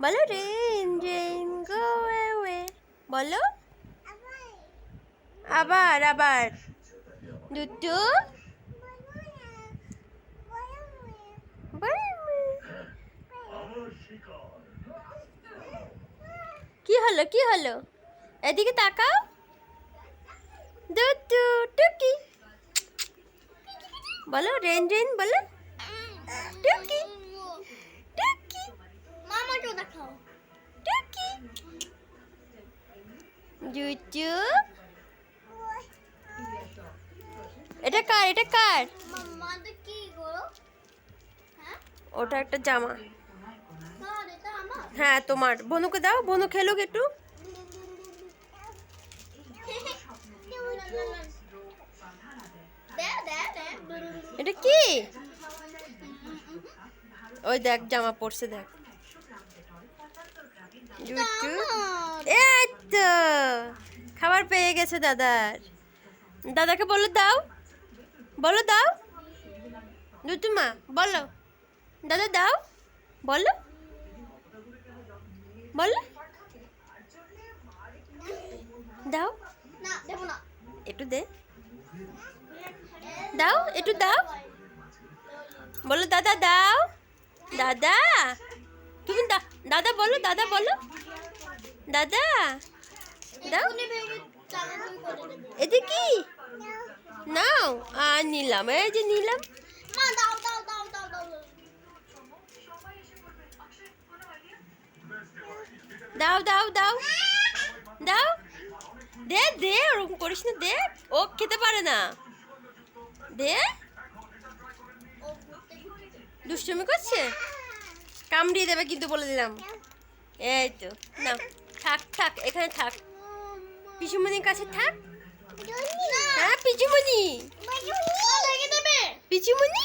বলো, rain rain go away বলো। আবার আবার। দুটু। কি হলো কি হলো? এদিকে তাকাও। দুটু, টুকি। বলো, রেন রেন বলো। টুকি। জুজু এটা কার এটা কার? ওটা একটা জামা। হ্যাঁ তোমার। বনুকে দাও, বনু খেলুক একটু। এটা কি? ওই দেখ, জামা পরছে, দেখ জুজু এই তো খাবার পেয়ে গেছে দাদার। দাদাকে বলো দাও। বলো দাও। দুটুমা বলো। দাদা, দাও। বলো। বলো। দাও। একটু দে। দাও, একটু দাও। বলো, দাদা, দাও। দাদা। তুমি দাদা, বলো দাদা বলো। দাদা। দাও। এটা কি? নাও। আর নিলাম এই যে নিলাম। দাও দাও দাও দাও দে দে ওরকম করিস না দে। ও খেতে পারে না। দে। দুষ্টুমি করছে? কামড়িয়ে দেবে কিন্তু বলে দিলাম। এই তো না থাক থাক এখানে থাক। পিসুমনির কাছে থাক। হ্যাঁ পিচুমনি পিচুমনি